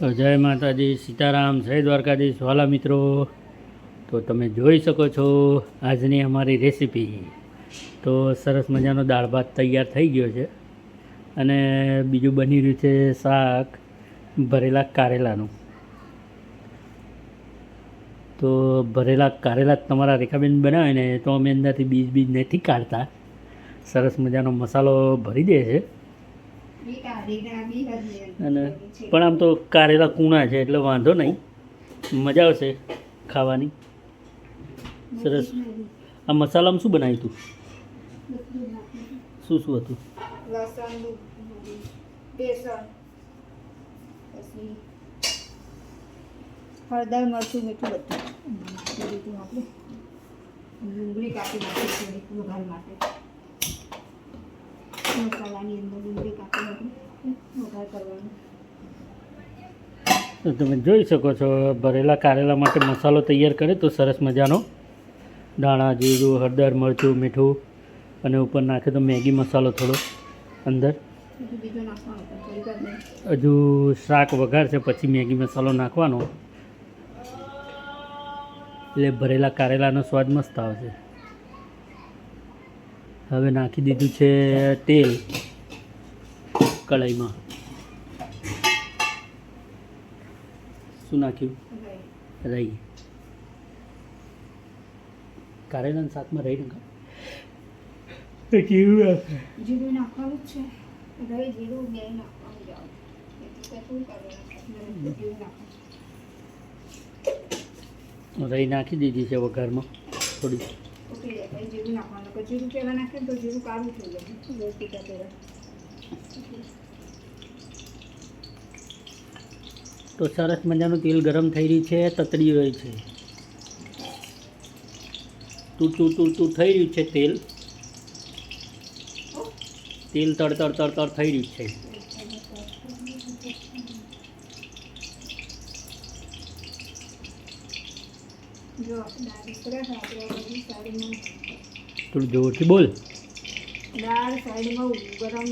તો જય માતાજી, સીતારામ, જય દ્વારકાધીશ. વાલા મિત્રો, તો તમે જોઈ શકો છો આજની અમારી રેસીપી. તો સરસ મજાનો દાળ ભાત તૈયાર થઈ ગયો છે અને બીજું બની રહ્યું છે શાક, ભરેલા કારેલાનું. તો ભરેલા કારેલા તમારા રેખાબેન બનાવે ને તો અમે અંદરથી બીજ બીજ નથી કાઢતા સરસ મજાનો મસાલો ભરી દે છે. અને પણ આમ તો કારેલા કૂણા છે એટલે વાંધો નહીં. મજા આવશે ખાવાની. સરસ. આ મસાલામાં શું બનાવ્યું હતું શું શું હતું? હળદર મરચું મીઠું બધું. આપણે. ડુંગળી કાપી નાખી થોડીક વઘાર માટે. તો તમે જોઈ શકો છો, ભરેલા કારેલા માટે મસાલો તૈયાર કરે તો સરસ મજાનો. દાણા, જીરું, હળદર, મરચું, મીઠું અને ઉપર નાખે તો મેગી મસાલો થોડો અંદર. હજુ શાક વઘારશે પછી મેગી મસાલો નાખવાનો. એટલે ભરેલા કારેલાનો સ્વાદ મસ્ત આવશે. હવે નાખી દીધું છે તેલ કઢાઈમાં શું નાખ્યું? રાઈ. રહી કારેલાના શાકમાં રહી નાખો. કેવું જીરું નાખવાનું છે. જીરું બે નાખવાનું રહી નાખી દીધી છે વઘારમાં થોડી. ઓકે પછી જીરું નાખવાનું. પછી જીરું પહેલાં નાખે તો જીરું કાળું થઈ જાય. બે ટીકા પહેલાં તો સરસ મજાનું તેલ ગરમ થઈ રહ્યું છે તતડી રહી છે. તૂટું તું તું તું થઈ રહ્યું છે તેલ? તેલ તડ તડ તડ તડ થઈ રહ્યું છે જો દાળ ઉતરે છે આપણે બધી સાઈડમાં થોડું જોરથી બોલ. દાળ સાઈડમાં ગરમ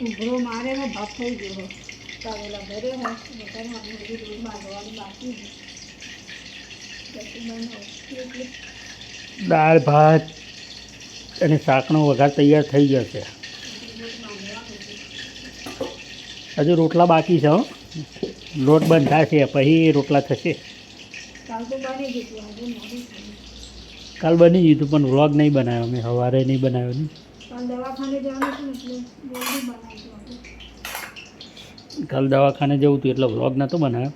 ઉભરો મારે ને ભાત થઈ ગયો હોય ભર્યો હોય બધાને આપણે બધું દૂધ બાંધવાનું બાકી દાળ ભાત અને શાકનો વઘાર તૈયાર થઈ છે હજુ રોટલા બાકી છે હો. લોટ બંધાશે પછી રોટલા થશે. કાલ બની ગયું હતું પણ વ્લોગ નહીં બનાવ્યો. મેં સવારે નહીં બનાવ્યો ને. કાલ દવાખાને જવું હતું એટલે વ્લોગ નહોતો બનાવ્યો.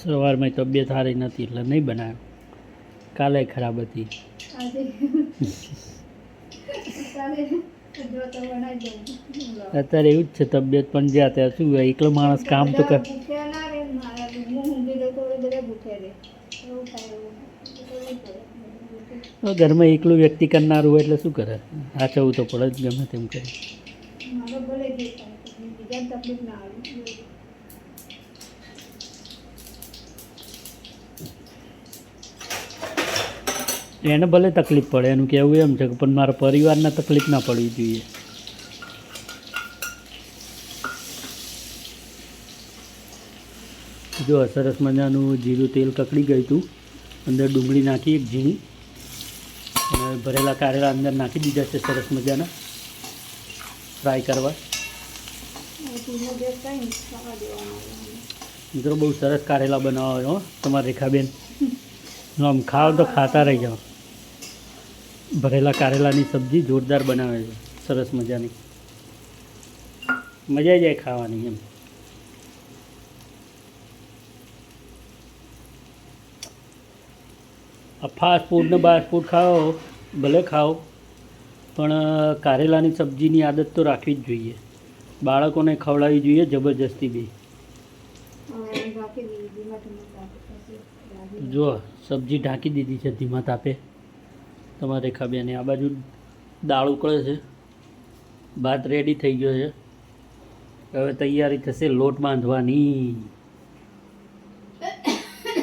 સવારમાં તબિયત સારી નથી એટલે નહીં બનાવ્યો. કાલે ખરાબ હતી. અત્યારે એવું જ છે તબિયત પણ જ્યાં ત્યાં શું એકલો માણસ કામ તો કર ભૂખ્યા ના રે મારા હું ઊંઘી દઉં તો એ બધા ભૂખ્યા રે એવું થાય એવું એવું કરે. તો ઘરમાં એકલું વ્યક્તિ કરનારું હોય એટલે શું કરે? સાચવવું તો પડે જ ગમે તેમ કરે. એને ભલે તકલીફ પડે એનું કહેવું એમ છે કે પણ મારા પરિવારને તકલીફ ના પડવી જોઈએ. જો સરસ મજાનું જીરું તેલ કકડી ગયું હતું અંદર ડુંગળી નાખી એક ઝીણી. અને ભરેલા કારેલા અંદર નાખી દીધા છે સરસ મજાના. ફ્રાય કરવા. મિત્રો બહુ સરસ કારેલા બનાવો હો, તમારા રેખાબેન. આમ ખાવ તો ખાતા રહી જાઓ ભરેલા કારેલાની સબ્જી જોરદાર બનાવે છે. સરસ મજાની. મજા આવી જાય ખાવાની એમ. આ ફાસ્ટ ફૂડ ને બાસ્ટ ફૂડ ખાઓ, ભલે ખાઓ, પણ કારેલાની સબ્જીની આદત તો રાખવી જ જોઈએ. બાળકોને ખવડાવવી જોઈએ જબરજસ્તી બી. જો, સબ્જી ઢાંકી દીધી છે, ધીમા તાપે. તમારે રેખાબેને, આ બાજુ દાળ ઉકળે છે. ભાત રેડી થઈ ગયો છે. હવે તૈયારી થશે લોટ બાંધવાની.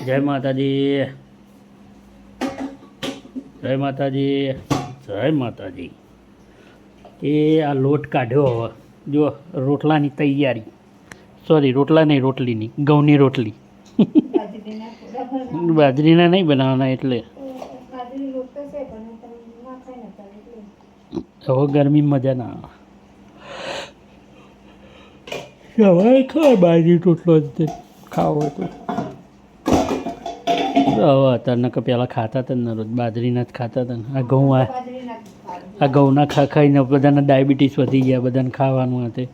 જય માતાજી. જય માતાજી જય માતાજી. એ આ લોટ કાઢ્યો હવે. જો રોટલાની તૈયારી. સોરી રોટલા નહીં રોટલીની ઘઉંની રોટલી. બાજરીના નહીં બનાવવાના એટલે. હવે ગરમી મજા ના આવે. સવારે ખાય બાજરી રોટલો જ ખાવો તો. હવે અત્યારના કે પહેલાં ખાતા હતા ને, રોજ બાજરીના જ ખાતા હતા ને. આ ઘઉં આ. આ ઘઉંના ખા ખાઈને બધાના ડાયાબિટીસ વધી ગયા, બધાને ખાવાનું હતું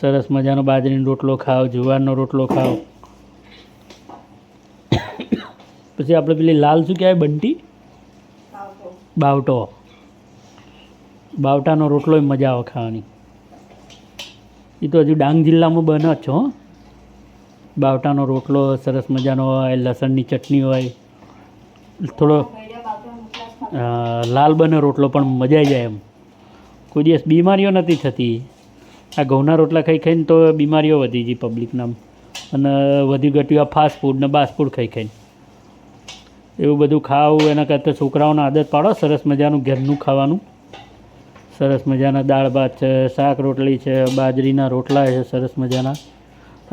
સરસ મજાનો બાજરીનો રોટલો ખાઓ, જુવારનો રોટલો ખાઓ. પછી આપણે પેલી લાલ શું કહેવાય, બંટી? બાવટો. બાવટાનો રોટલો મજા આવે ખાવાની. એ તો હજુ ડાંગ જિલ્લામાં બને છો, હો. બાવટાનો રોટલો, સરસ મજાનો હોય, લસણની ચટણી હોય. થોડો લાલ બને રોટલો પણ મજા આવી જાય એમ. કોઈ દિવસ બીમારીઓ નથી થતી. આ ઘઉંના રોટલા ખાઈ ખાઈને તો બીમારીઓ વધી ગઈ પબ્લિકના અને વધી ઘટ્યું આ ફાસ્ટ ફૂડ ને બાસ્ટ ફૂડ ખાઈ ખાઈને. એવું બધું ખાવું, એના કરતાં છોકરાઓને આદત પાડો, સરસ મજાનું ઘરનું ખાવાનું. સરસ મજાના દાળ ભાત છે, શાક રોટલી છે, બાજરીના રોટલા છે, સરસ મજાના.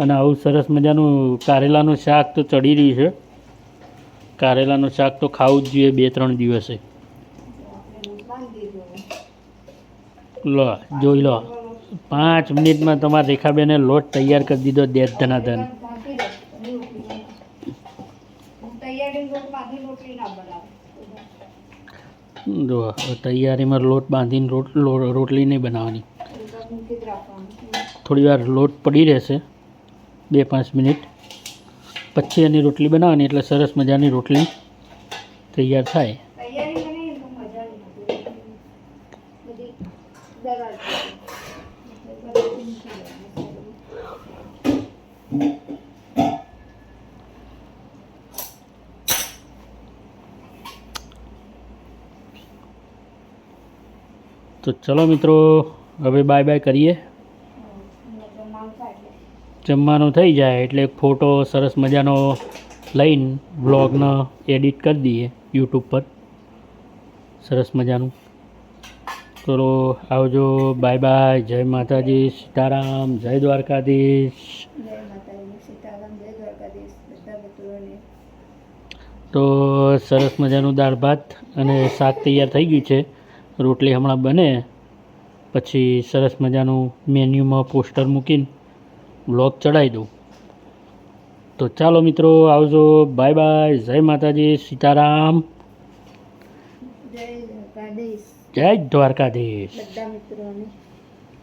અને આવું સરસ મજાનું કારેલાનું શાક તો ચડી રહ્યું છે. કારેલાનું શાક તો ખાવું જ જોઈએ બે ત્રણ દિવસે. લો, જોઈ લો. પાંચ મિનિટમાં તમારા રેખાબેને લોટ તૈયાર કરી દીધો દેશ ધનાધન. જો તૈયારીમાં લોટ બાંધીને રોટ રોટલી નહીં બનાવવાની. થોડી વાર લોટ પડી રહેશે. બે પાંચ મિનિટ. પછી એની રોટલી બનાવવાની એટલે સરસ મજાની રોટલી તૈયાર થાય. તો ચલો મિત્રો હવે બાય બાય કરીએ એટલે જમવાનું થાય એટલે જમવાનું થઈ જાય એટલે એક ફોટો સરસ મજાનો લઈને વ્લોગને એડિટ કરી દઈએ યુટ્યુબ પર. સરસ મજાનું. ચલો આવજો. Bye bye. જય માતાજી. સીતારામ. જય દ્વારકાધીશ. તો સરસ મજાનું દાળ ભાત અને શાક તૈયાર થઈ ગયું છે. રોટલી હમણાં બને. પછી સરસ મજાનું મેન્યુમાં પોસ્ટર મૂકીને બ્લોગ ચડાવી દઉં. તો ચાલો મિત્રો આવજો. Bye bye. જય માતાજી. સીતારામ. જય દ્વારકાધીશ. જય દ્વારકાધીશ. બધા મિત્રોને.